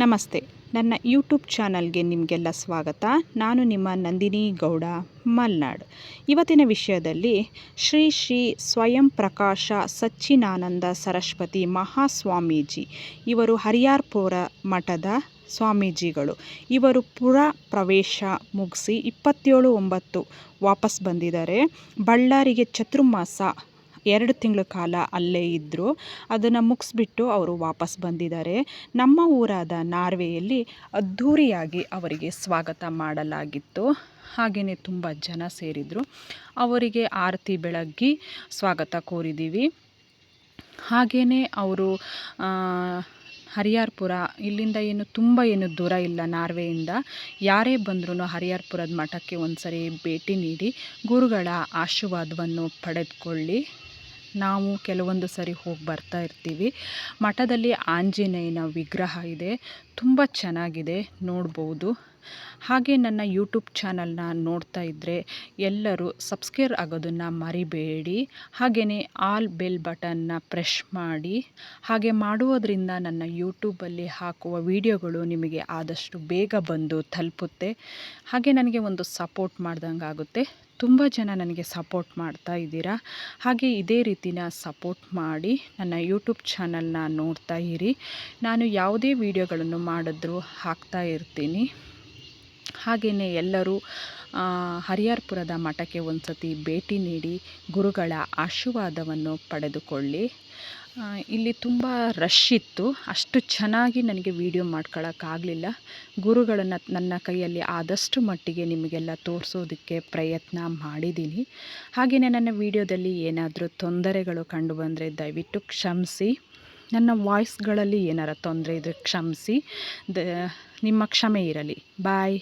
ನಮಸ್ತೆ. ನನ್ನ ಯೂಟ್ಯೂಬ್ ಚಾನಲ್ಗೆ ನಿಮಗೆಲ್ಲ ಸ್ವಾಗತ. ನಾನು ನಿಮ್ಮ ನಂದಿನಿ ಗೌಡ, ಮಲ್ನಾಡ್. ಇವತ್ತಿನ ವಿಷಯದಲ್ಲಿ ಶ್ರೀ ಶ್ರೀ ಸ್ವಯಂ ಪ್ರಕಾಶ ಸಚ್ಚಿನಾನಂದ ಸರಸ್ವತಿ ಮಹಾಸ್ವಾಮೀಜಿ, ಇವರು ಹರಿಯಾರ್ಪುರ ಮಠದ ಸ್ವಾಮೀಜಿಗಳು. ಇವರು ಪುರ ಪ್ರವೇಶ ಮುಗಿಸಿ ಇಪ್ಪತ್ತೇಳು ಒಂಬತ್ತು ವಾಪಸ್ ಬಂದಿದ್ದಾರೆ. ಬಳ್ಳಾರಿಗೆ ಚತುರ್ಮಾಸ ಎರಡು ತಿಂಗಳ ಕಾಲ ಅಲ್ಲೇ ಇದ್ದರು ಅದನ್ನು ಮುಗಿಸ್ಬಿಟ್ಟು ಅವರು ವಾಪಸ್ ಬಂದಿದ್ದಾರೆ. ನಮ್ಮ ಊರಾದ ನಾರ್ವೆಯಲ್ಲಿ ಅದ್ಧೂರಿಯಾಗಿ ಅವರಿಗೆ ಸ್ವಾಗತ ಮಾಡಲಾಗಿತ್ತು. ಹಾಗೆಯೇ ತುಂಬ ಜನ ಸೇರಿದರು. ಅವರಿಗೆ ಆರತಿ ಬೆಳಗ್ಗಿ ಸ್ವಾಗತ ಕೋರಿದ್ದೀವಿ ಹಾಗೆಯೇ ಅವರು ಹರಿಯಾರ್ಪುರ ಇಲ್ಲಿಂದ ಏನು ತುಂಬ ಏನು ದೂರ ಇಲ್ಲ ನಾರ್ವೆಯಿಂದ. ಯಾರೇ ಬಂದರೂ ಹರಿಯಾರ್ಪುರದ ಮಠಕ್ಕೆ ಒಂದು ಸರಿ ಭೇಟಿ ನೀಡಿ, ಗುರುಗಳ ಆಶೀರ್ವಾದವನ್ನು ಪಡೆದುಕೊಳ್ಳಿ. ನಾವು ಕೆಲವೊಂದು ಸರಿ ಹೋಗಿ ಬರ್ತಾ ಇರ್ತೀವಿ. ಮಠದಲ್ಲಿ ಆಂಜನೇಯನ ವಿಗ್ರಹ ಇದೆ. ತುಂಬ ಚೆನ್ನಾಗಿದೆ, ನೋಡ್ಬೋದು. ಹಾಗೆ ನನ್ನ ಯೂಟ್ಯೂಬ್ ಚಾನಲ್ನ ನೋಡ್ತಾ ಇದ್ದರೆ ಎಲ್ಲರೂ ಸಬ್ಸ್ಕ್ರೈಬ್ ಆಗೋದನ್ನು ಮರಿಬೇಡಿ. ಹಾಗೆಯೇ ಆಲ್ ಬೆಲ್ ಬಟನ್ನ ಪ್ರೆಶ್ ಮಾಡಿ. ಹಾಗೆ ಮಾಡುವುದರಿಂದ ನನ್ನ ಯೂಟ್ಯೂಬಲ್ಲಿ ಹಾಕುವ ವಿಡಿಯೋಗಳು ನಿಮಗೆ ಆದಷ್ಟು ಬೇಗ ಬಂದು ತಲುಪುತ್ತೆ. ಹಾಗೆ ನನಗೆ ಒಂದು ಸಪೋರ್ಟ್ ಮಾಡ್ದಂಗೆ ಆಗುತ್ತೆ ತುಂಬ ಜನ ನನಗೆ ಸಪೋರ್ಟ್ ಮಾಡ್ತಾ ಇದ್ದೀರಾ? ಹಾಗೆ ಇದೇ ರೀತಿನ ಸಪೋರ್ಟ್ ಮಾಡಿ ನನ್ನ ಯೂಟ್ಯೂಬ್ ಚಾನಲ್ನ ನೋಡ್ತಾ ಇರಿ. ನಾನು ಯಾವುದೇ ವಿಡಿಯೋಗಳನ್ನು ಮಾಡಿದ್ರೂ ಹಾಕ್ತಾ ಇರ್ತೀನಿ. ಹಾಗೆಯೇ ಎಲ್ಲರೂ ಹರಿಹರ್ಪುರದ ಮಠಕ್ಕೆ ಒಂದು ಸತಿ ಭೇಟಿ ನೀಡಿ ಗುರುಗಳ ಆಶೀರ್ವಾದವನ್ನು ಪಡೆದುಕೊಳ್ಳಿ. ಇಲ್ಲಿ ತುಂಬ ರಶ್ ಇತ್ತು. ಅಷ್ಟು ಚೆನ್ನಾಗಿ ನನಗೆ ವೀಡಿಯೋ ಮಾಡ್ಕೊಳ್ಳೋಕ್ಕಾಗಲಿಲ್ಲ ಗುರುಗಳನ್ನು ನನ್ನ ಕೈಯಲ್ಲಿ ಆದಷ್ಟು ಮಟ್ಟಿಗೆ ನಿಮಗೆಲ್ಲ ತೋರಿಸೋದಕ್ಕೆ ಪ್ರಯತ್ನ ಮಾಡಿದ್ದೀನಿ. ಹಾಗೆಯೇ ನನ್ನ ವೀಡಿಯೋದಲ್ಲಿ ಏನಾದರೂ ತೊಂದರೆಗಳು ಕಂಡು ಬಂದರೆ ದಯವಿಟ್ಟು ಕ್ಷಮಿಸಿ. ನನ್ನ ವಾಯ್ಸ್ಗಳಲ್ಲಿ ಏನಾರ ತೊಂದರೆ ಇದ್ದರೆ ಕ್ಷಮಿಸಿ. ದ, ನಿಮ್ಮ ಕ್ಷಮೆ ಇರಲಿ. ಬಾಯ್